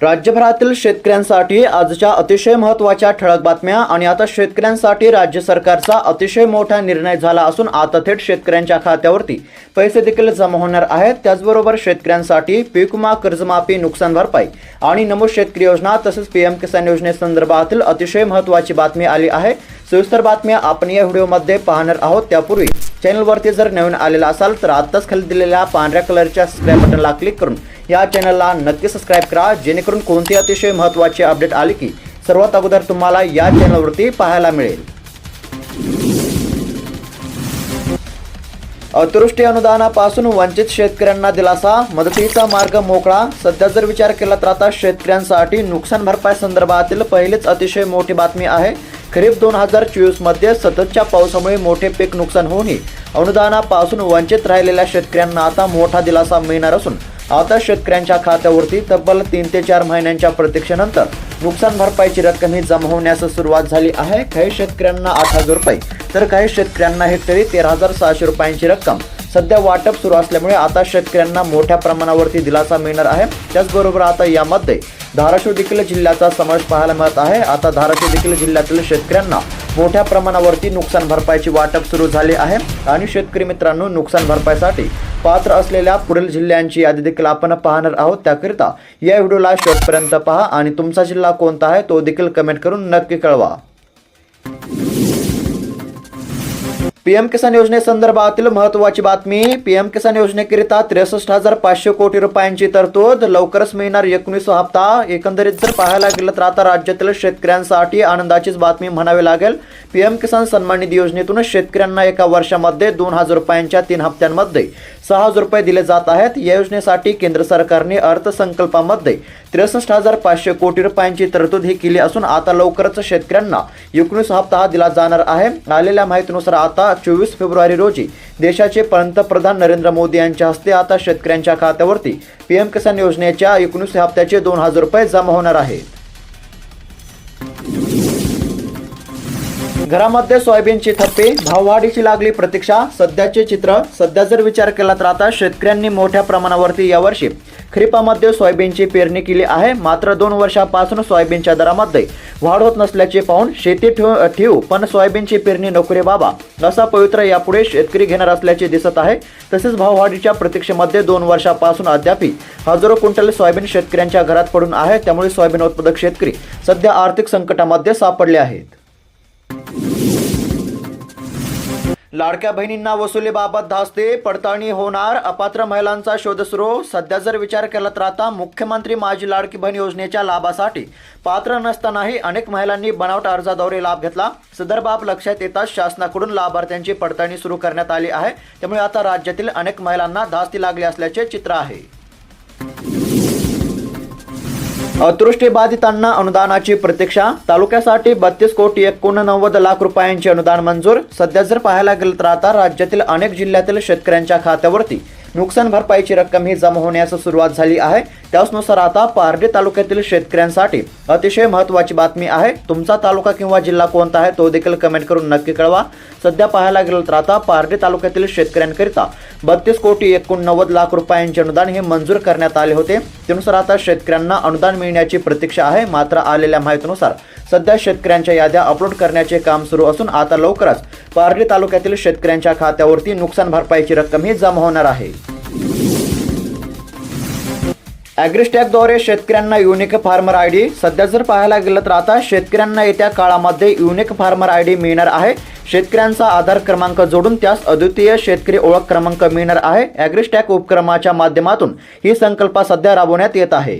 राज्यभरातील शेतकऱ्यांसाठी आजच्या अतिशय महत्त्वाच्या ठळक बातम्या आणि आता शेतकऱ्यांसाठी राज्य सरकारचा अतिशय मोठा निर्णय झाला असून आता थेट शेतकऱ्यांच्या खात्यावरती पैसे देखील जमा होणार आहेत. त्याचबरोबर शेतकऱ्यांसाठी पीक विमा कर्जमाफी नुकसान भरपाई आणि नमूद शेतकरी योजना तसेच पीएम किसान योजनेसंदर्भातील अतिशय महत्त्वाची बातमी आली आहे. सविस्तर बातम्या आपण या व्हिडिओमध्ये पाहणार आहोत. त्यापूर्वी चॅनलवरती जर नवीन आलेला असाल तर आत्ताच खाली दिलेल्या पांढऱ्या कलरच्या सबस्क्राईब बटनला क्लिक करून या चॅनलला नक्की सबस्क्राईब करा जेणेकरून कोणती अतिशय महत्त्वाचे अपडेट आले की सर्वात अगोदर तुम्हाला या चॅनलवरती पाहायला मिळेल. अतिवृष्टी अनुदानापासून वंचित शेतकऱ्यांना दिलासा मदतीचा मार्ग मोकळा. सध्या जर विचार केला तर आता शेतकऱ्यांसाठी नुकसान भरपाई संदर्भातील पहिलीच अतिशय मोठी बातमी आहे. खरीप दोन हजार चोवीसमध्ये सततच्या पावसामुळे मोठे पीक नुकसान होऊनही अनुदानापासून वंचित राहिलेल्या शेतकऱ्यांना आता मोठा दिलासा मिळणार असून आता शेतकऱ्यांच्या खात्यावरती तब्बल तीन ते चार महिन्यांच्या प्रतीक्षेनंतर नुकसान भरपाईची रक्कम ही जमा होण्यास सुरुवात झाली आहे. काही शेतकऱ्यांना आठ हजार रुपये तर काही शेतकऱ्यांना हेक्टरी तेरा हजार सहाशे रुपयांची रक्कम. सध्या वाटप सुरू असल्यामुळे आता शेतकऱ्यांना मोठ्या प्रमाणावरती दिलासा मिळणार आहे. त्याचबरोबर आता यामध्ये धाराशिव देखील जिल्ह्याचा समावेश पाहायला मिळत आहे. आता धाराशिव देखील जिल्ह्यातील शेतकऱ्यांना मोठ्या प्रमाणावरती नुकसान भरपाईची वाटप सुरू झाले आहे. आणि शेतकरी मित्रांनो नुकसान भरपाईसाठी पात्र असलेल्या पुढील जिल्ह्यांची यादी देखील आपण पाहणार आहोत. त्याकरिता या व्हिडिओला शेवटपर्यंत पहा आणि तुमचा जिल्हा कोणता आहे तो देखील कमेंट करून नक्की कळवा. पीएम किसान योजनेसंदर्भातील महत्वाची बातमी पीएम किसान योजनेकरिता त्रेसष्ट हजार पाचशे कोटी रुपयांची तरतूद लवकरच मिळणार एकोणीस हप्ता. एकंदरीत जर पाहायला गेलं तर आता राज्यातील शेतकऱ्यांसाठी आनंदाचीच बातमी म्हणावी लागेल. पीएम किसान सन्मान निधी योजनेतून शेतकऱ्यांना एका वर्षामध्ये दोन हजार रुपयांच्या तीन हप्त्यांमध्ये सहा हजार रुपये दिले जात आहेत. या योजनेसाठी केंद्र सरकारने अर्थसंकल्पामध्ये त्रेसष्ट हजार पाचशे कोटी रुपयांची तरतूद ही केली असून आता लवकरच शेतकऱ्यांना एकोणीस हप्ता हा दिला जाणार आहे. आलेल्या माहितीनुसार आता चोवीस फेब्रुवारी रोजी देशाचे पंतप्रधान नरेंद्र मोदी यांच्या हस्ते आता शेतकऱ्यांच्या खात्यावरती पीएम किसान योजनेच्या एकोणीस हप्त्याचे दोन हजार रुपये जमा होणार आहेत. घरामध्ये सोयाबीनची थप्पी भाववाढीची लागली प्रतीक्षा सध्याचे चित्र सध्या जर विचार केला तर आता शेतकऱ्यांनी मोठ्या प्रमाणावरती यावर्षी खरीपामध्ये सोयाबीनची पेरणी केली आहे. मात्र दोन वर्षापासून सोयाबीनच्या दरामध्ये वाढ होत नसल्याचे पाहून शेती ठेव ठेवू पण सोयाबीनची पेरणी नोकरी बाबा. असा पवित्र यापुढे शेतकरी घेणार असल्याचे दिसत आहे. तसेच भाववाढीच्या प्रतीक्षेमध्ये दोन वर्षापासून अद्यापही हजारो क्विंटल सोयाबीन शेतकऱ्यांच्या घरात पडून आहे. त्यामुळे सोयाबीन उत्पादक शेतकरी सध्या आर्थिक संकटामध्ये सापडले आहेत. लाडक्या बहिणींना वसुलीबाबत धास्ते पडताळणी होणार अपात्र महिलांचा शोध सुरू सध्या जर विचार केला तर आता मुख्यमंत्री माझी लाडकी बहीण योजनेच्या लाभासाठी पात्र नसतानाही अनेक महिलांनी बनावट अर्जाद्वारे लाभ घेतला. सदर बाब लक्षात येताच शासनाकडून लाभार्थ्यांची पडताळणी सुरू करण्यात आली आहे. त्यामुळे आता राज्यातील अनेक महिलांना धास्ती लागली असल्याचे चित्र आहे. अतृष्टीबाधितांना अनुदानाची प्रतीक्षा. तालुक्यासाठी बत्तीस कोटी एकोणनव्वद लाख रुपयांचे अनुदान मंजूर. सध्या जर पाहायला गेलं तर आता राज्यातील अनेक जिल्ह्यातील शेतकऱ्यांच्या खात्यावरती नुकसान भरपाईची रक्कम ही जमा होण्यास सुरुवात झाली आहे. त्याचनुसार आता पारडी तालुक्यातील शेतकऱ्यांसाठी अतिशय महत्त्वाची बातमी आहे. तुमचा तालुका किंवा जिल्हा कोणता आहे तो देखील कमेंट करून नक्की कळवा. सध्या पाहायला गेलं तर आता पारडी तालुक्यातील शेतकऱ्यांकरिता बत्तीस कोटी एकोणनव्वद लाख रुपयांचे अनुदान हे मंजूर करण्यात आले होते. त्यानुसार आता शेतकऱ्यांना अनुदान मिळण्याची प्रतीक्षा आहे. मात्र आलेल्या माहितीनुसार सध्या शेतकऱ्यांच्या याद्या अपलोड करण्याचे काम सुरू असून आता लवकरच पारडी तालुक्यातील शेतकऱ्यांच्या खात्यावरती नुकसान भरपाईची रक्कम ही जमा होणार आहे. ॲग्रिस्टॅगद्वारे शेतकऱ्यांना युनिक फार्मर आय डी सध्या जर पाहायला गेलं तर आता शेतकऱ्यांना येत्या काळामध्ये युनिक फार्मर आय डी मिळणार आहे. शेतकऱ्यांचा आधार क्रमांक जोडून त्यास अद्वितीय शेतकरी ओळख क्रमांक मिळणार आहे. ॲग्रिस्टॅग उपक्रमाच्या माध्यमातून ही संकल्पना सध्या राबवण्यात येत आहे.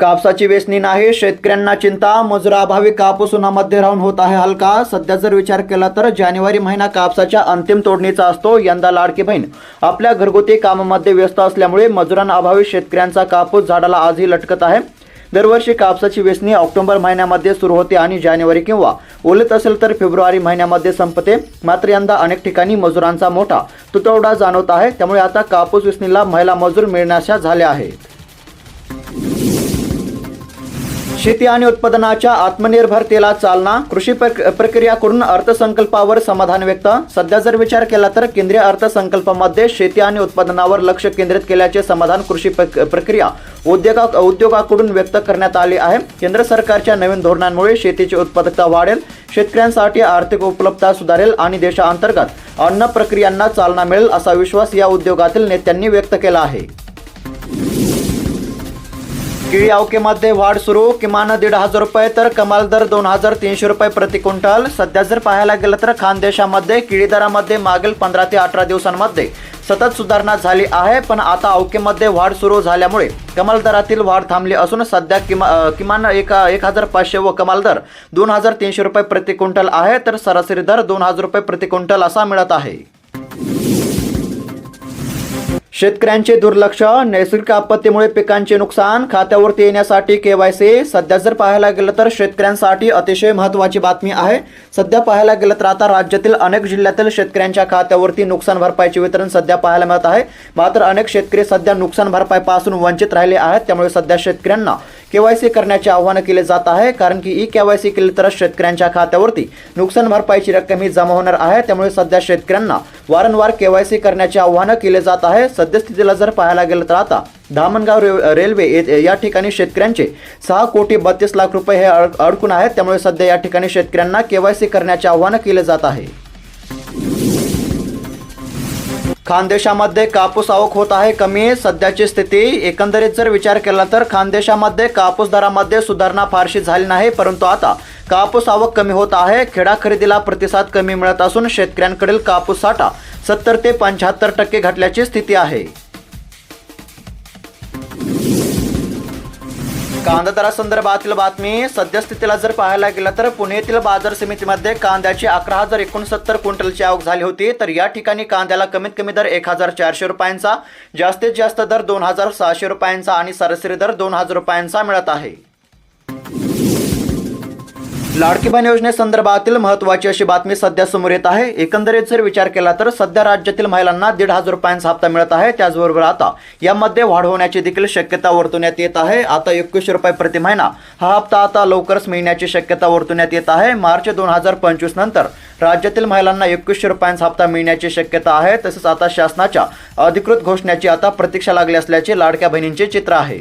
कापसाची वेचणी नाही शेतकऱ्यांना चिंता मजुराअभावी कापूस उन्हामध्ये राहून होत आहे हलका. सध्या जर विचार केला तर जानेवारी महिना कापसाच्या अंतिम तोडणीचा असतो यंदा लाडकी बहीण. आपल्या घरगुती कामामध्ये व्यस्त असल्यामुळे मजुरांअभावी शेतकऱ्यांचा कापूस झाडाला आजही लटकत आहे. दरवर्षी कापसाची वेचणी ऑक्टोबर महिन्यामध्ये सुरू होते आणि जानेवारी किंवा ओलत असेल तर फेब्रुवारी महिन्यामध्ये संपते. मात्र यंदा अनेक ठिकाणी मजुरांचा मोठा तुटवडा जाणवत आहे त्यामुळे आता कापूस वेचणीला महिला मजूर मिळण्याशा झाल्या आहेत. शेती आणि उत्पादनाच्या आत्मनिर्भरतेला चालना कृषी प्रक्रिया प्रक्रियाकडून अर्थसंकल्पावर समाधान व्यक्त. सध्या जर विचार केला तर केंद्रीय अर्थसंकल्पामध्ये शेती आणि उत्पादनावर लक्ष केंद्रित केल्याचे समाधान कृषी प्रक्रिया उद्योगा उद्योगाकडून व्यक्त करण्यात आले आहे. केंद्र सरकारच्या नवीन धोरणांमुळे शेतीची उत्पादकता वाढेल शेतकऱ्यांसाठी आर्थिक उपलब्धता सुधारेल आणि देशांतर्गत अन्न प्रक्रियांना चालना मिळेल असा विश्वास या उद्योगातील नेत्यांनी व्यक्त केला आहे. केळी अवकेमध्ये वाढ सुरू. किमान दीड हजार रुपये तर कमाल दर दोन हजार तीनशे रुपये प्रति क्विंटल. सध्या जर पाहायला गेलं तर खानदेशामध्ये केळी दरामध्ये मागील पंधरा ते अठरा दिवसांमध्ये सतत सुधारणा झाली आहे. पण आता अवकेमध्ये वाढ सुरू झाल्यामुळे कमाल दरातील वाढ थांबली असून सध्या किमा किमान एक एक हजार पाचशे व कमाल दर दोन हजार तीनशे रुपये प्रति क्विंटल आहे. तर सरासरी दर दोन हजार रुपये प्रति क्विंटल असा मिळत आहे. शेतकऱ्यांचे दुर्लक्ष नैसर्गिक आपत्तीमुळे पिकांचे नुकसान खात्यावरती येण्यासाठी केवायसी सध्या जर पाहायला गेलं तर शेतकऱ्यांसाठी अतिशय महत्त्वाची बातमी आहे. सध्या पाहायला गेलं तर आता राज्यातील अनेक जिल्ह्यातील शेतकऱ्यांच्या खात्यावरती नुकसान भरपाईचे वितरण सध्या पाहायला मिळत आहे. मात्र अनेक शेतकरी सध्या नुकसान भरपाईपासून वंचित राहिले आहेत. त्यामुळे सध्या शेतकऱ्यांना केवायसी करण्याचे आवाहन केले जात आहे कारण की ई केवायसी केली तर शेतकऱ्यांच्या खात्यावरती नुकसान भरपाईची रक्कम ही जमा होणार आहे. त्यामुळे सध्या शेतकऱ्यांना वारंवार केवायसी करण्याचे आवाहन केले जात आहे. सद्यस्थितीला जर पाहायला गेलं तर आता धामणगाव रे- रेल्वे या ठिकाणी शेतकऱ्यांचे सहा कोटी बत्तीस लाख रुपये हे अड- अडकून आहेत. त्यामुळे सध्या या ठिकाणी शेतकऱ्यांना केवायसी करण्याचे आवाहन केले जात आहे. खानदेशामध्ये कापूस आवक होत आहे कमी सध्याची स्थिती एकंदरीत जर विचार केला तर खानदेशामध्ये कापूस दरामध्ये सुधारणा फारशी झाली नाही परंतु आता कापूस आवक कमी होत आहे. खेडा खरेदीला प्रतिसाद कमी मिळत असून शेतकऱ्यांकडील कापूस साठा सत्तर ते पंच्याहत्तर टक्के घटल्याची स्थिती आहे. कांदा दरासंदर्भातील बातमी सद्यस्थितीला जर पाहायला गेलं तर पुण्यातील बाजार समितीमध्ये कांद्याची अकरा हजार एकोणसत्तर क्विंटलची आवक झाली होती. तर या ठिकाणी कांद्याला कमीत कमी दर एक हजार चारशे रुपयांचा जास्तीत जास्त दर दोन हजार सहाशे रुपयांचा आणि सरासरी दर दोन हजार रुपयांचा मिळत आहे. लाडकी बहीण योजनेसंदर्भातील महत्त्वाची अशी बातमी सध्या समोर येत आहे. एकंदरीत जर विचार केला तर सध्या राज्यातील महिलांना दीड हजार रुपयांचा हप्ता मिळत आहे. त्याचबरोबर आता यामध्ये वाढ होण्याची देखील शक्यता वर्तवण्यात येत आहे. आता एकवीसशे रुपये प्रति महिना हा हप्ता आता लवकरच मिळण्याची शक्यता वर्तवण्यात येत आहे. मार्च दोन हजार पंचवीस नंतर राज्यातील महिलांना एकवीसशे रुपयांचा हप्ता मिळण्याची शक्यता आहे. तसेच आता शासनाच्या अधिकृत घोषणाची आता प्रतीक्षा लागली असल्याचे लाडक्या बहिणींचे चित्र आहे.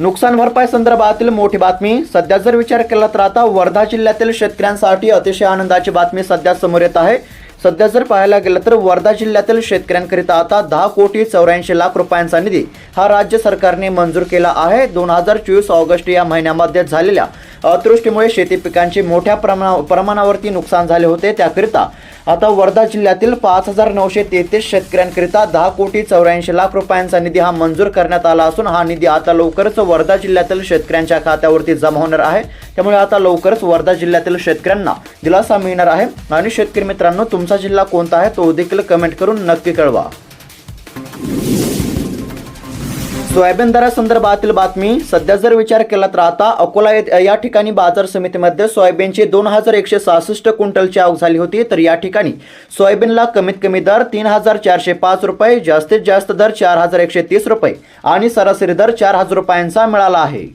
नुकसान भरपाई संदर्भातील मोठी बातमी. सध्या जर विचार केला तर आता वर्धा जिल्ह्यातील शेतकऱ्यांसाठी अतिशय आनंदाची बातमी सध्या समोर येत आहे. सध्या जर पाहायला गेलं तर वर्धा जिल्ह्यातील शेतकऱ्यांकरिता आता दहा कोटी चौऱ्याऐंशी लाख रुपयांचा निधी हा राज्य सरकारने मंजूर केला आहे. दोन हजार चोवीस ऑगस्ट या महिन्यामध्ये झालेल्या अतिवृष्टीमुळे शेती पिकांचे मोठ्या प्रमाणा प्रमाणावरती नुकसान झाले होते. त्याकरिता आता वर्धा जिल्ह्यातील पाच हजार नऊशे तेहतीस शेतकऱ्यांकरिता दहा कोटी चौऱ्याऐंशी लाख रुपयांचा निधी हा मंजूर करण्यात आला असून हा निधी आता लवकरच वर्धा जिल्ह्यातील शेतकऱ्यांच्या खात्यावरती जमा होणार आहे. त्यामुळे आता लवकरच वर्धा जिल्ह्यातील शेतकऱ्यांना दिलासा मिळणार आहे. आणि शेतकरी मित्रांनो तुमचा जिल्हा कोणता आहे तो देखील कमेंट करून नक्की कळवा. सोयाबीन दरासंदर्भातील बातमी सध्या जर विचार केला तर आता अकोला या ठिकाणी बाजार समितीमध्ये सोयाबीनची दोन हजार एकशे सहासष्ट क्विंटलची आवक झाली होती. तर या ठिकाणी सोयाबीनला कमीत कमी दर तीन हजार चारशे पाच रुपये जास्तीत जास्त दर चार हजार एकशे तीस रुपये आणि सरासरी दर चार हजार रुपयांचा मिळाला आहे.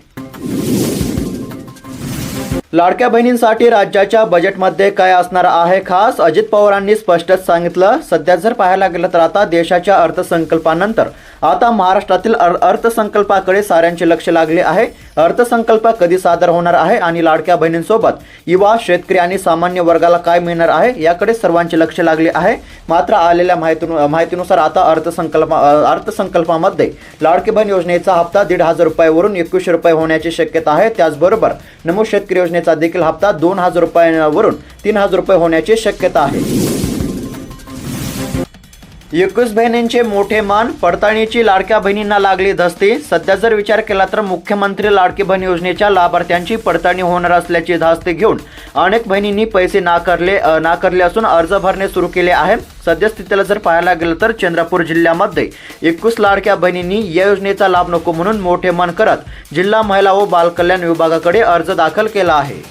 लाडक्या बहिणींसाठी राज्याच्या बजेटमध्ये काय असणार आहे खास? अजित पवारांनी स्पष्टच सांगितलं. सध्या जर पाहायला गेलं तर आता देशाच्या अर्थसंकल्पानंतर आता महाराष्ट्रातील अर- अर्थसंकल्पाकडे साऱ्यांचे लक्ष लागले आहे. अर्थसंकल्प कधी सादर होणार आहे आणि लाडक्या बहिणींसोबत युवा शेतकरी आणि सामान्य वर्गाला काय मिळणार आहे याकडे सर्वांचे लक्ष लागले आहे. मात्र आलेल्या माहिती माहितीनुसार आता अर्थसंकल्प अर्थसंकल्पामध्ये लाडकी बहीण योजनेचा हप्ता दीड हजार रुपयावरून एकवीसशे रुपये होण्याची शक्यता आहे. त्याचबरोबर नमो शेतकरी योजनेचा देखील हप्ता दोन हजार रुपयांवरून तीन हजार रुपये होण्याची शक्यता आहे. एकवीस बहिणींचे मोठे मान पडताळणीची लाडक्या बहिणींना लागली धस्ती. सध्या जर विचार केला तर मुख्यमंत्री लाडकी बहीण योजनेच्या लाभार्थ्यांची पडताळणी होणार असल्याची धास्ती घेऊन अनेक बहिणींनी पैसे नाकारले नाकारले असून अर्ज भरणे सुरू केले आहे. सद्यस्थितीला जर पाहायला गेलं तर चंद्रपूर जिल्ह्यामध्ये एकवीस लाडक्या बहिणींनी या योजनेचा लाभ नको म्हणून मोठे मन करत जिल्हा महिला व बालकल्याण विभागाकडे अर्ज दाखल केला आहे.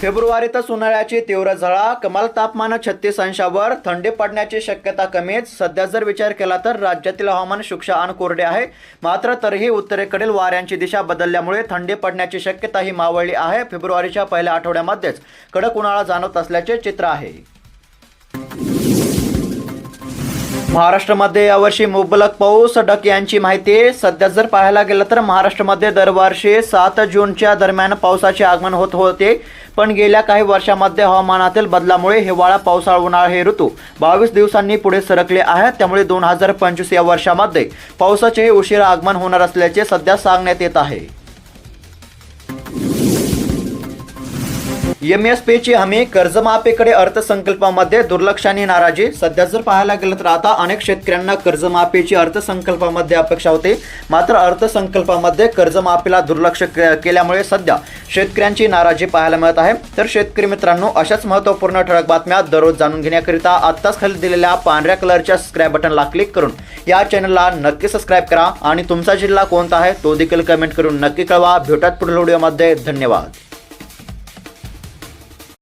फेब्रुवारीतच उन्हाळ्याची तीव्र झळा कमाल तापमान छत्तीस अंशावर थंडी पडण्याची शक्यता कमीच. सध्या जर विचार केला तर राज्यातील हवामान शुक्ष आणि कोरडे आहे. मात्र तरीही उत्तरेकडील वाऱ्यांची दिशा बदलल्यामुळे थंडी पडण्याची शक्यता ही मावळली आहे. फेब्रुवारीच्या पहिल्या आठवड्यामध्येच कडक उन्हाळा जाणवत असल्याचे चित्र आहे. महाराष्ट्रामध्ये यावर्षी मुबलक पाऊस. डक यांची माहिती सध्या जर पाहायला गेलं तर महाराष्ट्रामध्ये दरवर्षी सात जूनच्या दरम्यान पावसाचे आगमन होत होते. पण गेल्या काही वर्षामध्ये हवामानातील बदलामुळे हिवाळा पावसाळा उन्हाळा हे ऋतू बावीस दिवसांनी पुढे सरकले आहेत. त्यामुळे दोन हजार पंचवीस या वर्षामध्ये पावसाचेही उशिरा आगमन होणार असल्याचे सध्या सांगण्यात येत आहे. एम एस पीची हमी कर्जमाफीकडे अर्थसंकल्पामध्ये दुर्लक्षाने नाराजी. सध्या जर पाहायला गेलं तर आता अनेक शेतकऱ्यांना कर्जमाफीची अर्थसंकल्पामध्ये अपेक्षा होती. मात्र अर्थसंकल्पामध्ये कर्जमाफीला दुर्लक्ष केल्यामुळे सध्या शेतकऱ्यांची नाराजी पाहायला मिळत आहे. तर शेतकरी मित्रांनो अशाच महत्त्वपूर्ण ठळक बातम्या दररोज जाणून घेण्याकरिता आत्ताच खाली दिलेल्या पांढऱ्या कलरच्या सबस्क्राईब बटनला क्लिक करून या चॅनलला नक्की सबस्क्राईब करा. आणि तुमचा जिल्हा कोणता आहे तो देखील कमेंट करून नक्की कळवा. भेटत पुढील व्हिडिओमध्ये धन्यवाद.